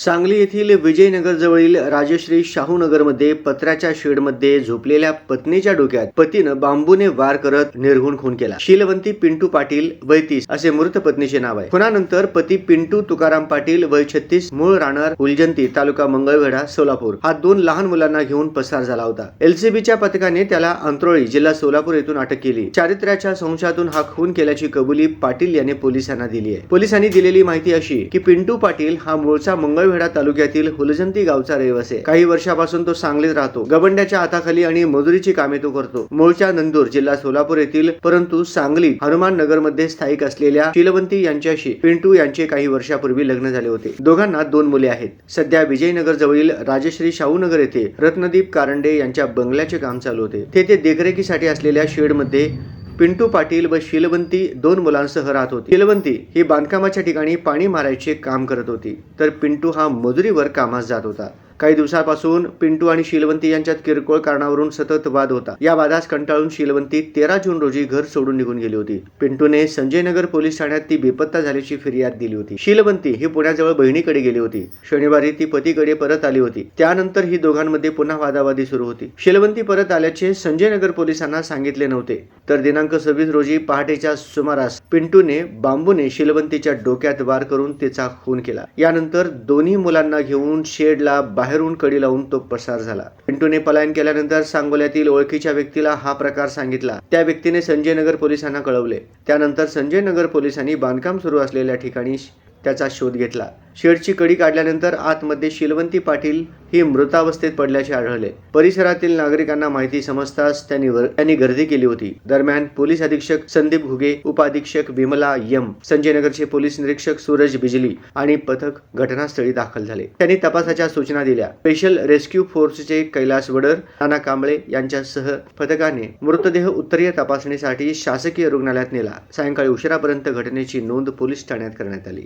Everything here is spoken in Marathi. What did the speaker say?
सांगली येथील विजयनगर जवळील राजश्री शाहू नगरमध्ये पत्र्याच्या शेडमध्ये झोपलेल्या पत्नीच्या डोक्यात पतीनं बांबूने वार करत निर्घुण खून केला. शीलवंती पिंटू पाटील वय तीस असे मृत पत्नीचे नाव आहे. खुनानंतर पती पिंटू तुकाराम पाटील वय छत्तीस मूळ राहणार उलजंती तालुका मंगळवेढा सोलापूर. हा दोन लहान मुलांना घेऊन पसार झाला होता. एलसीबीच्या पथकाने त्याला अंत्रोळी जिल्हा सोलापूर येथून अटक केली. चारित्र्याच्या संशयातून हा खून केल्याची कबुली पाटील याने पोलिसांना दिली आहे. पोलिसांनी दिलेली माहिती अशी की पिंटू पाटील हा मूळचा मंगळ मंगळवेढा तालुक्यातील हुलजंती गावचा रहिवासी आहे. काही वर्षापासून तो सांगलीत राहतो. गबंड्याच्या हाताखाली आणि मजुरीची कामे तो करतो. मूळच्या नंदूर जिल्हा सोलापूर येथील परंतु सांगली हनुमान नगरमध्ये स्थायिक असलेल्या शिलवंती यांच्याशी पिंटू यांचे काही वर्षापूर्वी लग्न झाले होते. दोघांना दोन मुले आहेत. सध्या विजयनगर जवळील राजश्री शाहूनगर येथे रत्नदीप कारंडे यांच्या बंगल्याचे काम चालू होते. तेथे देखरेखीसाठी असलेल्या शेडमध्ये पिंटू पाटील व शीलवंती दोन मुलांसह राहत होती. शीलवंती ही बांधकामाच्या ठिकाणी पाणी मारायचे काम करत होती. तर पिंटू हा मजुरीवर कामास जात होता. काही दिवसापासून पिंटू आणि शीलवंती यांच्यात किरकोळ कारणावरून सतत वाद होता. या वादास कंटाळून शीलवंती तेरा जून रोजी घर सोडून निघून गेली होती. पिंटूने संजयनगर पोलीस ठाण्यात ती बेपत्ता झाल्याची फिर्याद दिली होती. शीलवंती ही पुण्याजवळ बहिणीकडे गेली होती. शनिवारी ती पतीकडे परत आली होती. त्यानंतर ही दोघांमध्ये पुन्हा वादावादी सुरू होती. शीलवंती परत आल्याचे संजयनगर पोलिसांना सांगितले नव्हते. तर दिनांक सव्वीस रोजी पहाटेच्या सुमारास पिंटूने बांबूने शीलवंतीच्या डोक्यात वार करून तिचा खून केला. यानंतर दोन्ही मुलांना घेऊन शेडला बाहेरून कडी लावून तो पसार झाला. पिंटूने पलायन केल्यानंतर सांगोल्यातील ओळखीच्या व्यक्तीला हा प्रकार सांगितला. त्या व्यक्तीने संजय नगर पोलिसांना कळवले. त्यानंतर संजय नगर पोलिसांनी बांधकाम सुरू असलेल्या ठिकाणी त्याचा शोध घेतला. शेडची कडी काढल्यानंतर आतमध्ये शिलवंती पाटील ही मृतावस्थेत पडल्याचे आढळले. परिसरातील नागरिकांना माहिती समजताच त्यांनी वर- त्यांनी गर्दी केली होती. दरम्यान पोलीस अधीक्षक संदीप घुगे उपाधीक्षक विमला यम संजयनगरचे पोलीस निरीक्षक सूरज बिजली आणि पथक घटनास्थळी दाखल झाले. त्यांनी तपासाच्या सूचना दिल्या. स्पेशल रेस्क्यू फोर्सचे कैलास वडर नाना कांबळे यांच्यासह पथकाने मृतदेह उत्तरीय तपासणीसाठी शासकीय रुग्णालयात नेला. सायंकाळी उशिरापर्यंत घटनेची नोंद पोलीस ठाण्यात करण्यात आली.